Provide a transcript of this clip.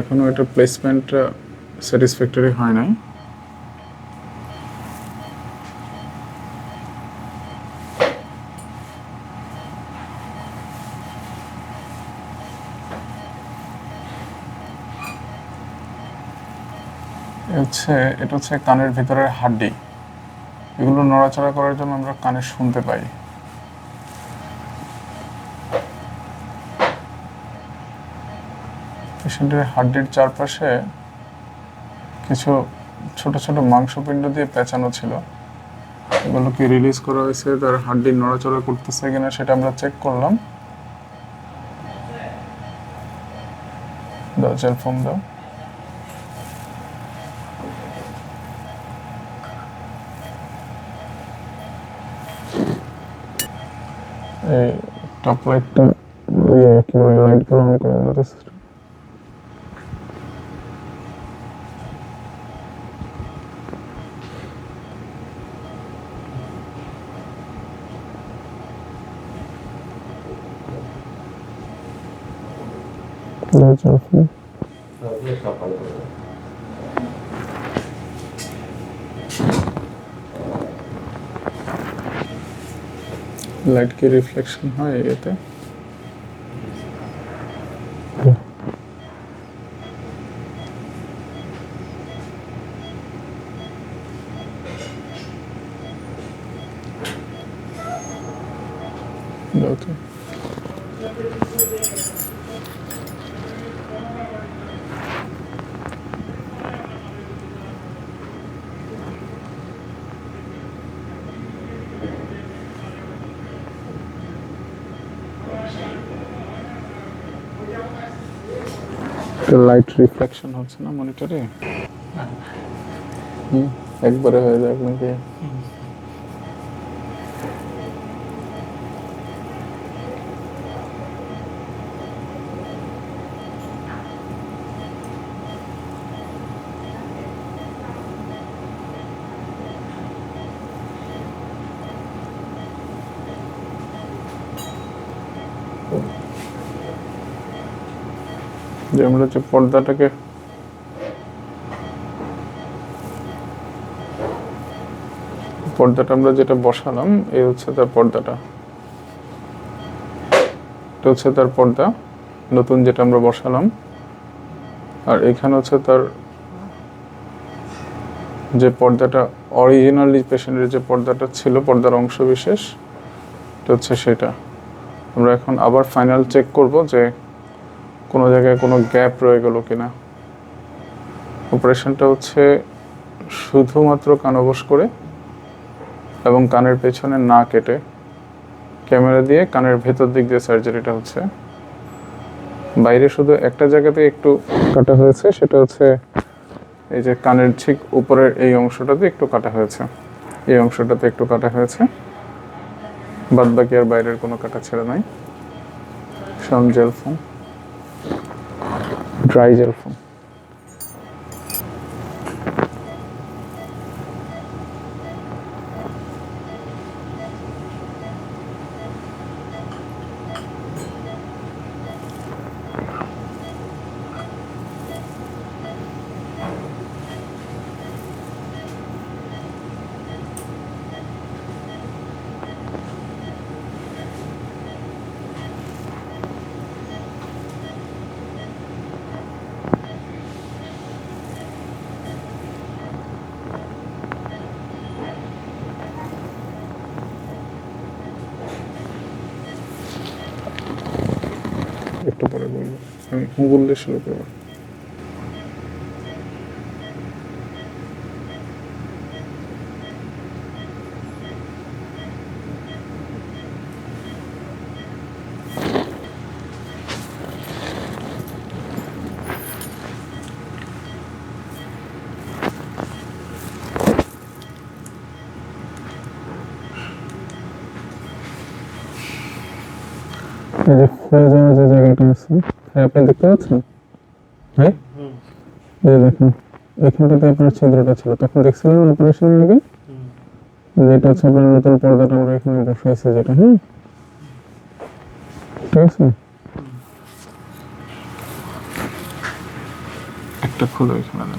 এখনও এটা প্লেসমেন্টটা স্যাটিসফ্যাক্টরি হয় নাই। হচ্ছে, এটা হচ্ছে কানের ভিতরের হাড্ডি। এগুলো নড়াচড়া করার জন্য আমরা কানে শুনতে পাই। পেশেন্টের হাড্ডির চারপাশে কিছু ছোট ছোট মাংসপিণ্ড দিয়ে পেঁচানো ছিল। এগুলোকে রিলিজ করা হয়েছে, তার হাড্ডি নড়াচড়া করতেছে কিনা সেটা আমরা চেক করলাম। দাও জেল দাও। টপ লাইটটা লাইটগুলো করে দাও তো। দাও জেল ফোম লাইট কি রিফ্লেকশন হয় এতে দাও লাইট রিফ্লেকশন হচ্ছে না মনিটরে হুম একবারে হয়ে যাক নাকি? যে আমরা যে পর্দাটাকে পর্দাটা আমরা যেটা বসালাম, এই হচ্ছে তার পর্দাটা। এটা হচ্ছে তার পর্দা, নতুন যেটা আমরা বসালাম। আর এখানে হচ্ছে তার যে পর্দাটা অরিজিনালি পেশেন্টের যে পর্দাটা ছিল, পর্দার অংশ বিশেষ এটা হচ্ছে সেটা। আমরা এখন আবার ফাইনাল চেক করব যে কোনো জায়গায় কোনো গ্যাপ রয়ে গেল কিনা। অপারেশনটা হচ্ছে শুধুমাত্র কানবশ করে এবং কানের পেছনে না কেটে ক্যামেরা দিয়ে কানের ভেতর দিক দিয়ে সার্জারিটা হচ্ছে। বাইরে শুধু একটা জায়গাতে একটু কাটা হয়েছে, সেটা হচ্ছে এই যে কানের ঠিক উপরের এই অংশটাতে একটু কাটা হয়েছে। এই অংশটাতে একটু কাটা হয়েছে। বাদ বাকি আর বাইরের কোনো কাটা ছেড়ে নাই। Some gel foam. Dry gel foam আমি বললে শুরু করব। যে জায়গাটা আছে হ্যাঁ আপনি দেখতে পাচ্ছেন? হ্যাঁ? এই দেখুন এখানটাতে আপনার ছিদ্রটা ছিল তখন দেখছিলেন অপারেশনের আগে? যেটা হচ্ছে আপনার নতুন পর্দাটা আমরা এখানে বসাইছি যেটা হ্যাঁ ঠিক আছে? একটা খুলে এখানে